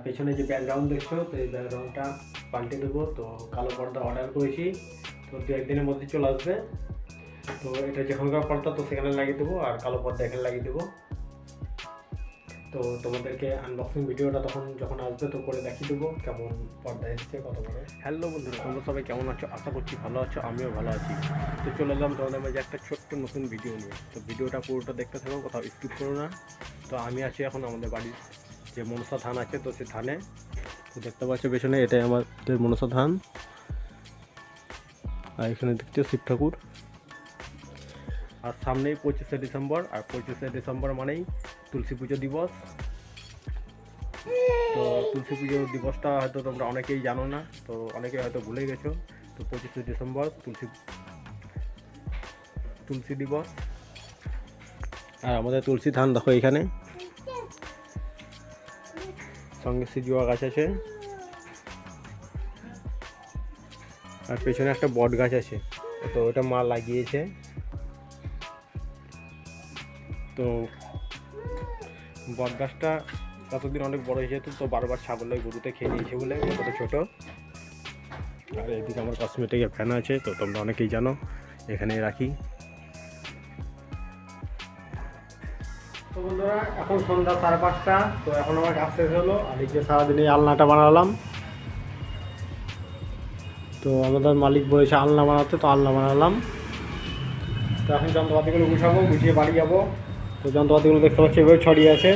পেছনে যে ব্যাকগ্রাউন্ড দেখছ, তো এই ব্যাকগ্রাউন্ডটা পাল্টে দেবো। তো কালো পর্দা অর্ডার করেছি, তো দু একদিনের মধ্যে চলে আসবে। তো এটা যেখানকার পর্দা, তো সেখানে লাগিয়ে দেবো, আর কালো পর্দা এখানে লাগিয়ে দেবো। তো তোমাদেরকে আনবক্সিং ভিডিওটা তখন যখন আসবে, তো করে দেখিয়ে দেবো কেমন পর্দা এসছে, কত বড়। হ্যালো বন্ধুরা, তোমরা সবাই কেমন আছো? আশা করছি ভালো আছো, আমিও ভালো আছি। তো চলে এলাম তোমাদের মাঝে একটা ছোট্ট নতুন ভিডিও নিয়ে। তো ভিডিওটা পুরোটা দেখতে থাকো, কোথাও স্কিপ করো না। তো আমি আছি এখন আমাদের বাড়ির যে মনসা ধান আছে তো সেই ধানে। দেখতে পাচ্ছ পেছনে এটাই আমাদের মনসা ধান। আর এখানে দেখছ শিব ঠাকুর। আর সামনেই পঁচিশে ডিসেম্বর আর পঁচিশে ডিসেম্বর মানেই তুলসী পুজো দিবস। তো তুলসী পুজো দিবসটা হয়তো তোমরা অনেকেই জানো না তো অনেকে হয়তো ভুলে গেছো। তো পঁচিশে ডিসেম্বর তুলসী তুলসী দিবস। আর আমাদের তুলসী ধান দেখো এখানে। সঙ্গে সিজুয়া গাছ আছে। আর পেছনে একটা বট গাছ আছে। তো ওটা মা লাগিয়েছে। তো বট গাছটা ততদিন অনেক বড় হয়ে যেত তো বারবার ছাগলের গরুতে খেয়ে নিয়েছে বলে ছোটো ছোটো। আর এদিকে আমার কসমেটিকের ফ্যান আছে, তো তোমরা অনেকেই জানো, এখানেই রাখি। তো বন্ধুরা, এখন সন্ধ্যা সাড়ে পাঁচটা, তো এখন আমার কাজ শেষ হলো। আর এই যে সারাদিন এই আলনাটা বানালাম। তো আমাদের মালিক বলেছে আলনা বানাতে, তো আলনা বানালাম। তো এখন যন্ত্রপাতিগুলো গুছাবো, গুছিয়ে বাড়ি যাব। তো যন্ত্রপাতিগুলো দেখতে পাচ্ছি এভাবে ছড়িয়ে আছে।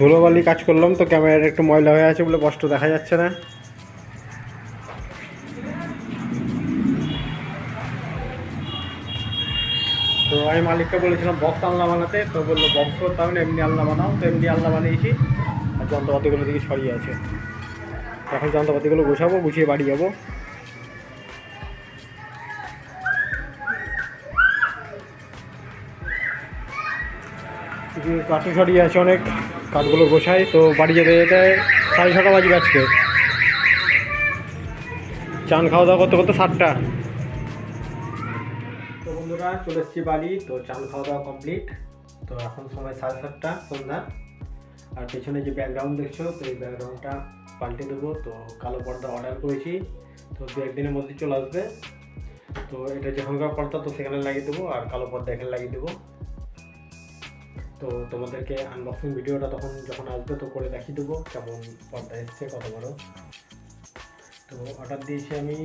ধুলোবালি কাজ করলাম, তো ক্যামেরাটা একটু ময়লা হয়ে আছে বলে স্পষ্ট দেখা যাচ্ছে না। তো আমি মালিককে বলেছিলাম, বক্স আলনা বানাতে তো বলল, বক্স করতে হবে না এমনি আলনা বানাও তো এমনি আলনা বানিয়েছি আর যন্ত্রপাতিগুলো দিকে ছড়িয়ে আছে। এখন যন্ত্রপাতিগুলো গোছাবো, গুছিয়ে বাড়ি যাব। কাঠি ছড়িয়ে আছে অনেক। কাঠগুলো গোছাই, তো বাড়ি যেতে যেতে সাড়ে ছটা বাজবে আজকে। চান খাওয়া দাওয়া করতে করতে সাতটা। তো বন্ধুরা, চলে এসেছি বাড়ি। তো চান খাওয়া দাওয়া কমপ্লিট তো এখন সময় সাড়ে সাতটা, সন্ধ্যা। আর পেছনে যে ব্যাকগ্রাউন্ড দেখছ, তো এই ব্যাকগ্রাউন্ডটা পাল্টে দেবো। তো কালো পর্দা অর্ডার করেছি। তো দু একদিনের মধ্যে চলে আসবে। তো এটা যেখানকার পর্দা, তো সেখানে লাগিয়ে দেবো। আর কালো পর্দা এখানে লাগিয়ে দেবো। তো তোমাদেরকে আনবক্সিং ভিডিওটা তখন যখন আসবে, তো করে দেখিয়ে দেবো কেমন পর্দা এসছে, কত বড়। তো অর্ডার দিয়েছি আমি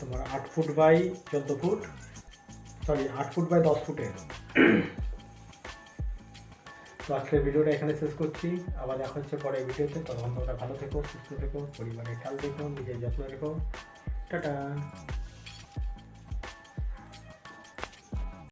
তোমার আট ফুট বাই চোদ্দ ফুট সরি আট ফুট বাই দশ ফুটের তো আজকের ভিডিওটা এখানে শেষ করছি। আবার দেখা হচ্ছে পরে ভিডিওতে। তখন তোমরা ভালো থেকো, সুস্থ থেকো, পরিবারের খেয়াল রেখো, নিজের যত্ন রেখো। টাটা।